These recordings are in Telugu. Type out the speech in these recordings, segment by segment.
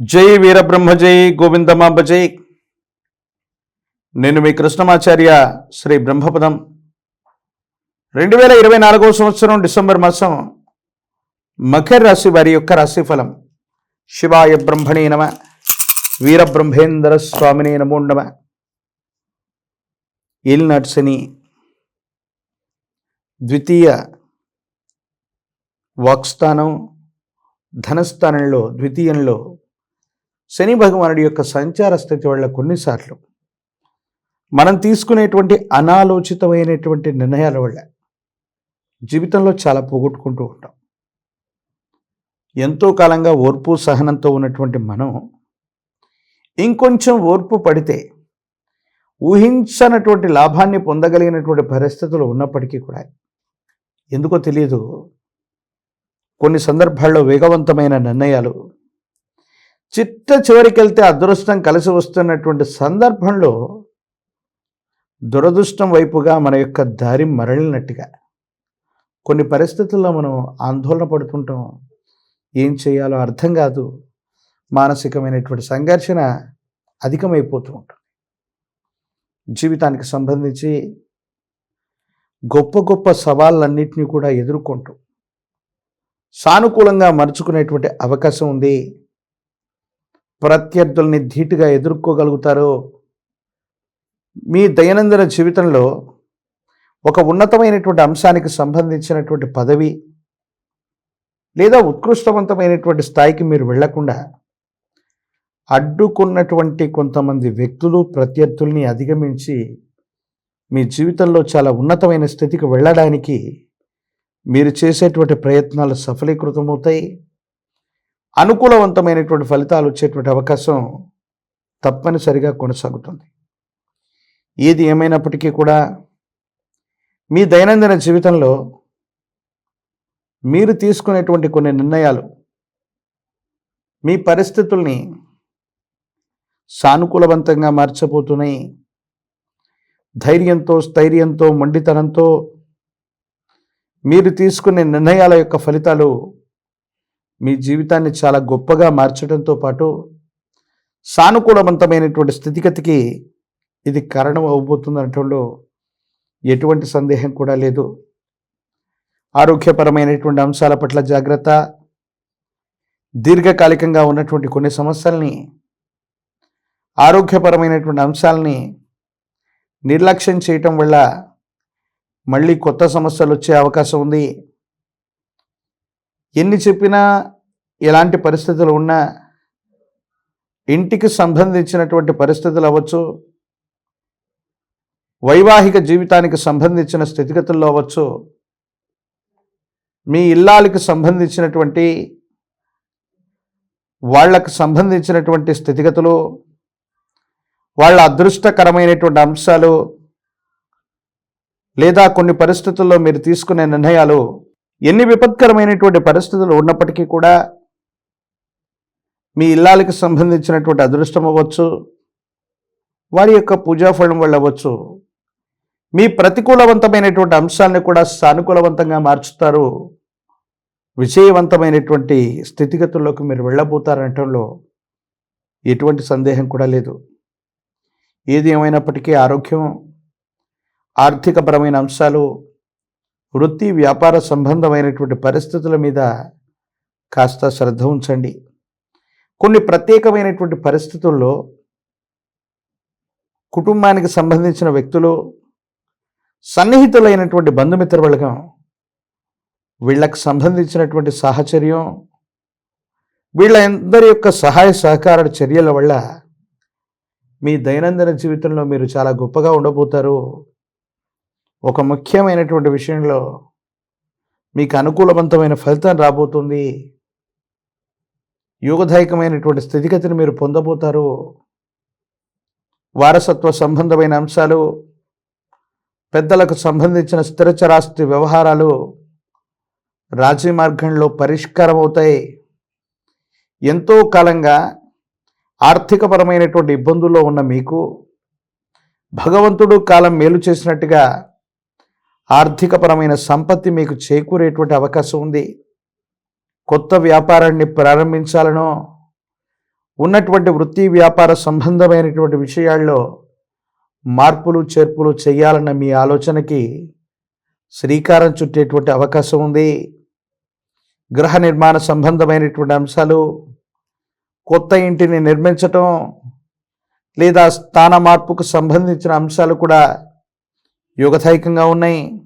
జై వీరబ్రహ్మ జై గోవిందమాంబ జై. నేను మీ కృష్ణమాచార్య శ్రీ బ్రహ్మపదం. రెండు వేల ఇరవై నాలుగవ సంవత్సరం డిసెంబర్ మాసం మకర రాశి వారి యొక్క రాశిఫలం. శివాయ బ్రహ్మణే నమ వీరబ్రహ్మేంద్ర స్వామినే నమో నమ. ఏలినాటి శని ద్వితీయ వాక్స్థానం ధనస్థానంలో ద్వితీయంలో శని భగవానుడి యొక్క సంచార స్థితి వల్ల కొన్నిసార్లు మనం తీసుకునేటువంటి అనాలోచితమైనటువంటి నిర్ణయాల వల్ల జీవితంలో చాలా పోగొట్టుకుంటూ ఉంటాం. ఎంతో కాలంగా ఓర్పు సహనంతో ఉన్నటువంటి మనం ఇంకొంచెం ఓర్పు పడితే ఊహించనటువంటి లాభాన్ని పొందగలిగినటువంటి పరిస్థితులు ఉన్నప్పటికీ కూడా ఎందుకో తెలియదు. కొన్ని సందర్భాల్లో వేగవంతమైన నిర్ణయాలు చిట్ట చివరికి వెళ్తే అదృష్టం కలిసి వస్తున్నటువంటి సందర్భంలో దురదృష్టం వైపుగా మన యొక్క దారి మరలినట్టుగా కొన్ని పరిస్థితుల్లో మనం ఆందోళన పడుతుంటాం. ఏం చేయాలో అర్థం కాదు. మానసికమైనటువంటి సంఘర్షణ అధికమైపోతూ ఉంటుంది. జీవితానికి సంబంధించి గొప్ప గొప్ప సవాళ్ళన్నింటినీ కూడా ఎదుర్కొంటూ సానుకూలంగా మరుచుకునేటువంటి అవకాశం ఉంది. ప్రత్యర్థుల్ని ధీటుగా ఎదుర్కోగలుగుతారో. మీ దైనందిన జీవితంలో ఒక ఉన్నతమైనటువంటి అంశానికి సంబంధించినటువంటి పదవి లేదా ఉత్కృష్టవంతమైనటువంటి స్థాయికి మీరు వెళ్ళకుండా అడ్డుకున్నటువంటి కొంతమంది వ్యక్తులు ప్రత్యర్థుల్ని అధిగమించి మీ జీవితంలో చాలా ఉన్నతమైన స్థితికి వెళ్ళడానికి మీరు చేసేటువంటి ప్రయత్నాలు సఫలీకృతమవుతాయి. అనుకూలవంతమైనటువంటి ఫలితాలు వచ్చేటువంటి అవకాశం తప్పనిసరిగా కొనసాగుతుంది. ఏది ఏమైనప్పటికీ కూడా మీ దైనందిన జీవితంలో మీరు తీసుకునేటువంటి కొన్ని నిర్ణయాలు మీ పరిస్థితుల్ని సానుకూలవంతంగా మార్చబోతున్నాయి. ధైర్యంతో స్థైర్యంతో మొండితనంతో మీరు తీసుకునే నిర్ణయాల యొక్క ఫలితాలు మీ జీవితాన్ని చాలా గొప్పగా మార్చడంతో పాటు సానుకూలవంతమైనటువంటి స్థితిగతికి ఇది కారణం అవబోతుంది అనటంలో ఎటువంటి సందేహం కూడా లేదు. ఆరోగ్యపరమైనటువంటి అంశాల పట్ల జాగ్రత్త దీర్ఘకాలికంగా ఉన్నటువంటి కొన్ని సమస్యల్ని ఆరోగ్యపరమైనటువంటి అంశాలని నిర్లక్ష్యం చేయటం వల్ల మళ్ళీ కొత్త సమస్యలు వచ్చే అవకాశం ఉంది. ఎన్ని చెప్పినా ఎలాంటి పరిస్థితులు ఉన్నా ఇంటికి సంబంధించినటువంటి పరిస్థితులు అవ్వచ్చు వైవాహిక జీవితానికి సంబంధించిన స్థితిగతుల్లో అవ్వచ్చు మీ ఇల్లాలకి సంబంధించినటువంటి వాళ్ళకు సంబంధించినటువంటి స్థితిగతులు వాళ్ళ అదృష్టకరమైనటువంటి అంశాలు లేదా కొన్ని పరిస్థితుల్లో మీరు తీసుకునే నిర్ణయాలు ఎన్ని విపత్కరమైనటువంటి పరిస్థితులు ఉన్నప్పటికీ కూడా మీ ఇల్లాలకి సంబంధించినటువంటి అదృష్టం అవ్వచ్చు వారి యొక్క పూజాఫలం వల్ల అవ్వచ్చు. మీ ప్రతికూలవంతమైనటువంటి అంశాన్ని కూడా సానుకూలవంతంగా మార్చుతారు. విజయవంతమైనటువంటి స్థితిగతుల్లోకి మీరు వెళ్ళబోతారనటంలో ఎటువంటి సందేహం కూడా లేదు. ఏది ఏమైనప్పటికీ ఆరోగ్యం ఆర్థికపరమైన అంశాలు వృత్తి వ్యాపార సంబంధమైనటువంటి పరిస్థితుల మీద కాస్త శ్రద్ధ ఉంచండి. కొన్ని ప్రత్యేకమైనటువంటి పరిస్థితుల్లో కుటుంబానికి సంబంధించిన వ్యక్తులు సన్నిహితులైనటువంటి బంధుమిత్ర బలగం వీళ్ళకు సంబంధించినటువంటి సాహచర్యం వీళ్ళందరి యొక్క సహాయ సహకార చర్యల వల్ల మీ దైనందిన జీవితంలో మీరు చాలా గొప్పగా ఉండబోతారు. ఒక ముఖ్యమైనటువంటి విషయంలో మీకు అనుకూలవంతమైన ఫలితం రాబోతుంది. యోగదాయకమైనటువంటి స్థితిగతిని మీరు పొందబోతారు. వారసత్వ సంబంధమైన అంశాలు పెద్దలకు సంబంధించిన స్థిరచరాస్తి వ్యవహారాలు రాజీ మార్గంలో పరిష్కారం అవుతాయి ఎంతో కాలంగా ఆర్థికపరమైనటువంటి ఇబ్బందుల్లో ఉన్న మీకు భగవంతుడు కాలం మేలు చేసినట్టుగా ఆర్థికపరమైన సంపత్తి మీకు చేకూరేటువంటి అవకాశం ఉంది. కొత్త వ్యాపారాన్ని ప్రారంభించాలనో ఉన్నటువంటి వృత్తి వ్యాపార సంబంధమైనటువంటి విషయాల్లో మార్పులు చేర్పులు చేయాలన్న మీ ఆలోచనకి శ్రీకారం చుట్టేటువంటి అవకాశం ఉంది. గృహ నిర్మాణ సంబంధమైనటువంటి అంశాలు కొత్త ఇంటిని నిర్మించటం లేదా స్థాన మార్పుకు సంబంధించిన అంశాలు కూడా యుగదాయకంగా ఉన్నాయి.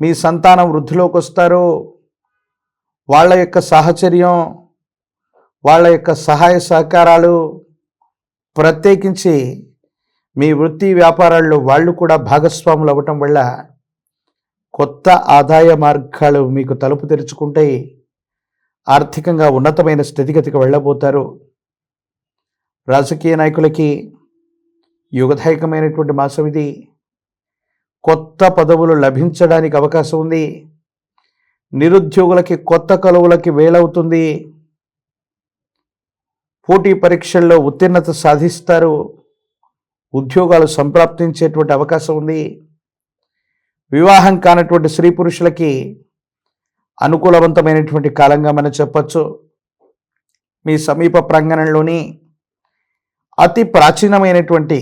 మీ సంతానం వృద్ధిలోకి వస్తారు వాళ్ళ యొక్క సాహచర్యం వాళ్ళ యొక్క సహాయ సహకారాలు ప్రత్యేకించి మీ వృత్తి వ్యాపారాల్లో వాళ్ళు కూడా భాగస్వాములు అవ్వటం వల్ల కొత్త ఆదాయ మార్గాలు మీకు తలుపు తెరుచుకుంటాయి ఆర్థికంగా ఉన్నతమైన స్థితిగతికి వెళ్ళబోతారు. రాజకీయ నాయకులకి యుగదాయకమైనటువంటి మాసం ఇది. కొత్త పదవులు లభించడానికి అవకాశం ఉంది. నిరుద్యోగులకి కొత్త కలువులకి వేలవుతుంది. పోటీ పరీక్షల్లో ఉత్తీర్ణత సాధిస్తారు. ఉద్యోగాలు సంప్రాప్తించేటువంటి అవకాశం ఉంది. వివాహం కానటువంటి స్త్రీ పురుషులకి అనుకూలవంతమైనటువంటి కాలంగా మనం చెప్పచ్చు. మీ సమీప ప్రాంగణంలోని అతి ప్రాచీనమైనటువంటి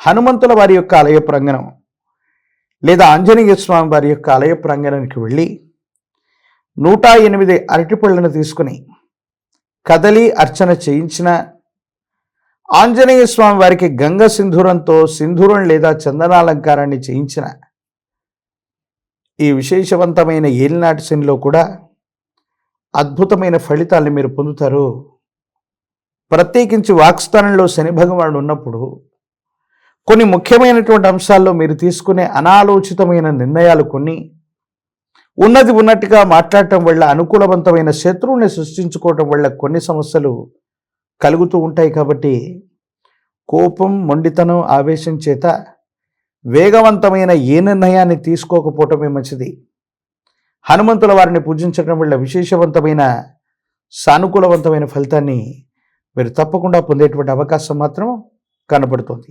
హనుమంతుల వారి యొక్క ఆలయ ప్రాంగణం. లేదా ఆంజనేయ స్వామి వారి యొక్క ఆలయ ప్రాంగణానికి వెళ్ళి నూట ఎనిమిది అరటిపళ్ళను తీసుకుని కదలి అర్చన చేయించిన ఆంజనేయ స్వామి వారికి గంగ సింధూరంతో సింధూరం లేదా చందనాలంకారాన్ని చేయించిన ఈ విశేషవంతమైన ఏలినాటి శనిలో కూడా అద్భుతమైన ఫలితాలను మీరు పొందుతారు. ప్రత్యేకించి వాక్స్థానంలో శని భగవానుడు ఉన్నప్పుడు కొన్ని ముఖ్యమైనటువంటి అంశాల్లో మీరు తీసుకునే అనాలోచితమైన నిర్ణయాలు కొన్ని. ఉన్నది ఉన్నట్టుగా మాట్లాడటం వల్ల అనుకూలవంతమైన శత్రువుని సృష్టించుకోవటం వల్ల కొన్ని సమస్యలు కలుగుతూ ఉంటాయి కాబట్టి కోపం మొండితనం ఆవేశం చేత వేగవంతమైన ఏ నిర్ణయాన్ని తీసుకోకపోవటమే మంచిది. హనుమంతుల వారిని పూజించడం వల్ల విశేషవంతమైన సానుకూలవంతమైన ఫలితాన్ని మీరు తప్పకుండా పొందేటువంటి అవకాశం మాత్రం కనబడుతుంది.